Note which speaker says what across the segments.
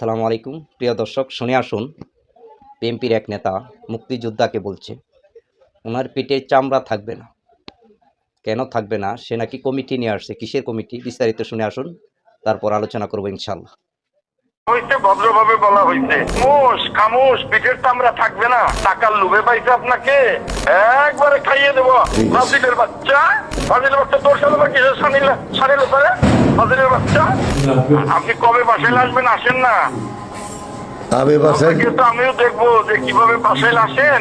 Speaker 1: আসসালামু আলাইকুম। প্রিয় দর্শক শুনে আসুন। বিএনপির এক নেতা মুক্তিযোদ্ধাকে বলছে ওনার পেটে চামড়া থাকবে না। কেন থাকবে না? সে নাকি কমিটি নিয়ে আসছে। কিসের কমিটি? বিস্তারিত শুনে আসুন। তারপর আলোচনা করব ইনশাল্লাহ
Speaker 2: হইছে ভদ্রভাবে বলা হইছে। মোষ খামোশ পিঠের চামড়া থাকবে না। টাকার লোভে পাইছে আপনাকে। একবারে খাইয়ে দেবো। ফাজিলের বাচ্চা? ফাজিলের বাচ্চা তোর সাথে কিসের সানিলে সানিলে বাচ্চা? আপনি কবে বাসায় আসবেন? আসেন না।
Speaker 3: আমি বাসায়
Speaker 2: আমিও দেখব যে কীভাবে বাসায় আসেন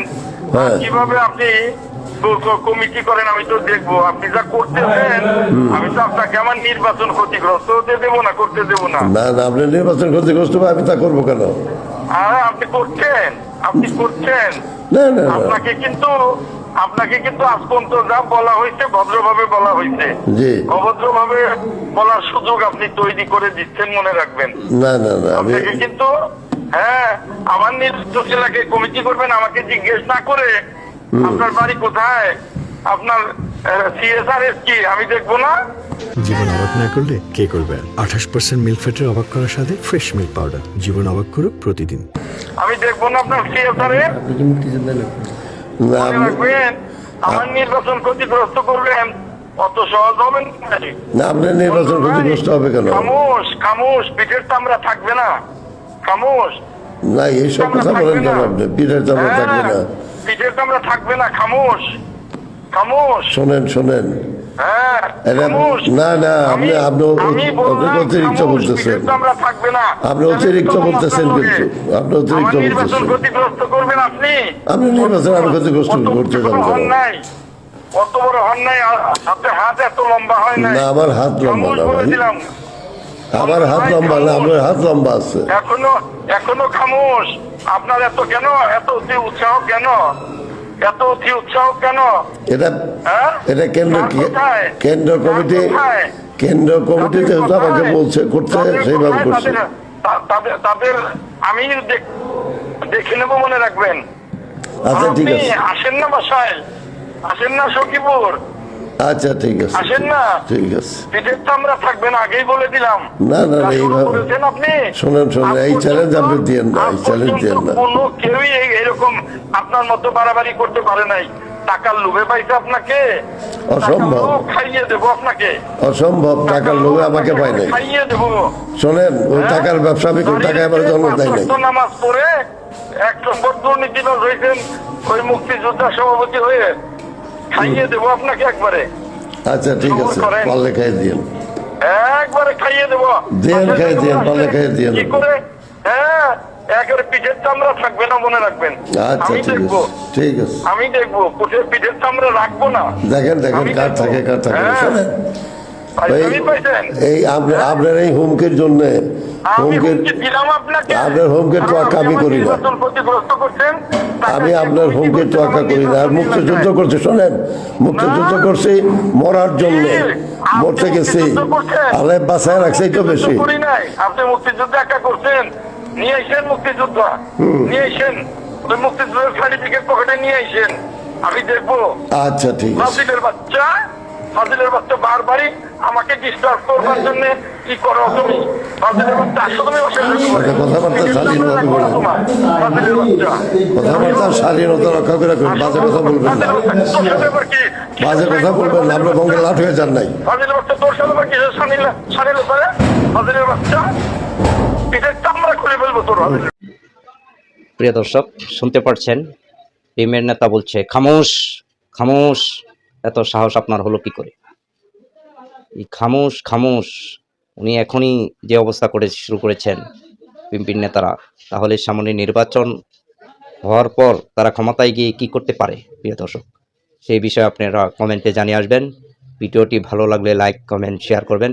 Speaker 3: হ্যাঁ।
Speaker 2: কীভাবে আপনি কমিটি করেন আমি তো দেখব। আপনি যা করতেছেন আমি তো আপনাকে আমার নির্বাচন ক্ষতিগ্রস্ত হতে দেবো না করতে দেবো না।
Speaker 3: না না আপনি নির্বাচন ক্ষতিগ্রস্ত আমি তা করব কেন?
Speaker 2: আপনি করছেন। আপনি করছেন।
Speaker 3: না না না।
Speaker 2: আপনাকে কিন্তু আপনাকে কিন্তু আজ পর্যন্ত যা বলা হয়েছে ভদ্রভাবে বলা হয়েছে।
Speaker 3: জি।
Speaker 2: অভদ্রভাবে বলার সুযোগ আপনি তৈরি করে দিচ্ছেন মনে রাখবেন।
Speaker 3: না না না আমি
Speaker 2: আপনাকে কিন্তু হ্যাঁ আমার নির্দিষ্ট এলাকায় কমিটি করবেন আমাকে জিজ্ঞেস না করে আপনার বাড়ি কোথায়? আপনার সিএসআর কি? আমি দেখব না।
Speaker 4: জীবন অবাক না করলে কে করবে আঠাশ পার্সেন্ট মিল্ক ফ্যাটের অবাক করার সাথে ফ্রেশ মিল্ক পাউডার জীবন অবাক করুক প্রতিদিন।
Speaker 2: আমি দেখব না আপনার সিএসআর এর
Speaker 3: না আমি-
Speaker 2: রাখবেন আমার নির্বাচন ক্ষতিগ্রস্ত করবেন অত সহজ হবে না
Speaker 3: না আপনার নির্বাচন ক্ষতিগ্রস্ত হবে কেন?
Speaker 2: খামোশ খামোশ পিঠের চামড়া থাকবে না। খামোশ।
Speaker 3: না এইসব কথা বলেন কেন আপনি? পিঠের চামড়া থাকবে না।
Speaker 2: হ্যাঁ, পিঠের চামড়া থাকবে না খামোশ। খামোশ।
Speaker 3: শোনেন শোনেন।
Speaker 2: হ্যাঁ।
Speaker 3: না, না, আপনি- আপনি অ-
Speaker 2: আমি
Speaker 3: অ-
Speaker 2: বললাম
Speaker 3: অতিরিক্ত বলতেছেন।
Speaker 2: পিঠের চামড়া থাকবে না।
Speaker 3: আপনি অতিরিক্ত বলতেছেন কিন্তু। আপনি অতিরিক্ত
Speaker 2: আমার
Speaker 3: বলতেছেন।
Speaker 2: আপনি।
Speaker 3: নির্বাচন আমি ক্ষতিগ্রস্ত করতে যাব
Speaker 2: হাত লম্বা
Speaker 3: না, আমার হাত লম্বা না, ভাই। আমার হাত লম্বা না আপনার হাত লম্বা আছে।
Speaker 2: এখনও এখনও খামোশ। আপনার এত কেন? এত উৎসাহ কেন? এত অতি উৎসাহ কেন?
Speaker 3: এটা
Speaker 2: হ্যাঁ?
Speaker 3: এটা কেন্দ্র কেন্দ্র কমিটি কেন্দ্র কমিটি যেহেতু আমাকে বলছে করতে সেইভাবে করছে।
Speaker 2: তাদের- আমি দেখ- দেখে নেব মনে রাখবেন।
Speaker 3: আচ্ছা ঠিক আছে।
Speaker 2: আসেন না বাসায়। আসেন না সখীপুর।
Speaker 3: আচ্ছা ঠিক আছে।
Speaker 2: আসেন না?
Speaker 3: ঠিক আছে।
Speaker 2: পিঠের চামড়া থাকবেন আগেই বলে দিলাম।
Speaker 3: না, না, না, এইভাবে- শোনেন, শোনেন, এই challenge আপনি দিয়েন না, এই challenge দিয়েন না।
Speaker 2: কোনো কেউই এরকম আপনার মতো বাড়াবাড়ি করতে পারে নাই। টাকার লোভে পাইছে আপনাকে?
Speaker 3: অসম্ভব।
Speaker 2: টাকার খাইয়ে দেবো আপনাকে।
Speaker 3: অসম্ভব টাকার লোভে আমাকে পাই নাই।
Speaker 2: খাইয়ে দেবো।
Speaker 3: শোনেন ওই
Speaker 2: হ্যাঁ?
Speaker 3: টাকার ব্যবসা আমি কোন টাকায় আমার জন্ম দেয় নাই।
Speaker 2: নামাজ পড়ে এক নম্বর দুর্নীতিবাজ হয়েছেন ওই মুক্তিযোদ্ধা সভাপতি হয়ে। খাইয়ে দেবো আপনাকে একবারে।
Speaker 3: আচ্ছা ঠিক আছে পারলে খাইয়ে দিন
Speaker 2: একবারে খাইয়ে দেবো।
Speaker 3: দেন, খাইয়ে দেন, পারলে খাইয়ে দেন।
Speaker 2: কি করে? হ্যাঁ একের পিঠের চামড়া থাকবে না মনে রাখবেন।
Speaker 3: আচ্ছা ঠিক
Speaker 2: দেখব।
Speaker 3: আছে ঠিক আছে।
Speaker 2: আমি দেখব পিঠের চামড়া রাখব না।
Speaker 3: দেখেন দেখেন কার থাকে কার থাকে।
Speaker 2: হ্যাঁ।
Speaker 3: এই আপনি- আপনার এই হুমকির জন্য
Speaker 2: আমি
Speaker 3: হুমকির
Speaker 2: হুমকি দিলাম আপনাকে।
Speaker 3: আপনার হুমকির তোয়াক্কা আমি করি না।
Speaker 2: নির্বাচন ক্ষতিগ্রস্ত করছেন। টাকা
Speaker 3: আমি আপনার
Speaker 2: কমিটি
Speaker 3: তোয়াক্কা করি না। আর
Speaker 2: নির্বাচনী
Speaker 3: করছে শোনেন। মুক্তিযুদ্ধ করছি মরার জন্য। মরতে গেছি? আল্লাহ বাসায় রাখছে তো বেশি।
Speaker 2: আপনি মুক্তিযুদ্ধ একা করছেন। নিয়ে আইসেন মুক্তিযুদ্ধ। নিয়ে আইসেন ওই মুক্তিযুদ্ধের সার্টিফিকেট পকেটে নিয়ে আইসেন আমি দেখব।
Speaker 3: আচ্ছা ঠিক আছে।
Speaker 2: বাচ্চা ফাজিলের বাচ্চা বারবারই আমাকে ডিস্টার্ব করবার জন্য কি করো তুমি? ফাজিলের বাচ্চা আসো তুমি
Speaker 3: কথাবার্তা
Speaker 2: ফাজিলের বাচ্চা
Speaker 3: কথাবার্তার স্বাধীনতা রক্ষা করে রাখুন বাজে কথা বলবেন না। বাজে কথা বলবেন না আপনার বঙ্গে লাঠ হয়ে যান নাই।
Speaker 2: ফাজিলের বাচ্চা তোর সাথে আবার কিসের সানিলে সানিলে পারে ফাজিলের বাচ্চা পিঠের চামড়া খুলে ফেলব তোর
Speaker 1: প্রিয় দর্শক শুনতে পারছেন টিমের নেতা বলছে খামোশ খামোশ। এত সাহস আপনার হলো কি করে? এই খামোশ খামোশ। উনি এখনই যে অবস্থা করে, শুরু করেছেন পিম্পিন নেতারা, তাহলে সামনে নির্বাচন হওয়ার পর তারা ক্ষমতায় গিয়ে কি করতে পারে, প্রিয় দর্শক? সেই বিষয়ে আপনারা কমেন্টে জানিয়ে আসবেন। ভিডিওটি ভালো লাগলে লাইক, কমেন্ট, শেয়ার করবেন।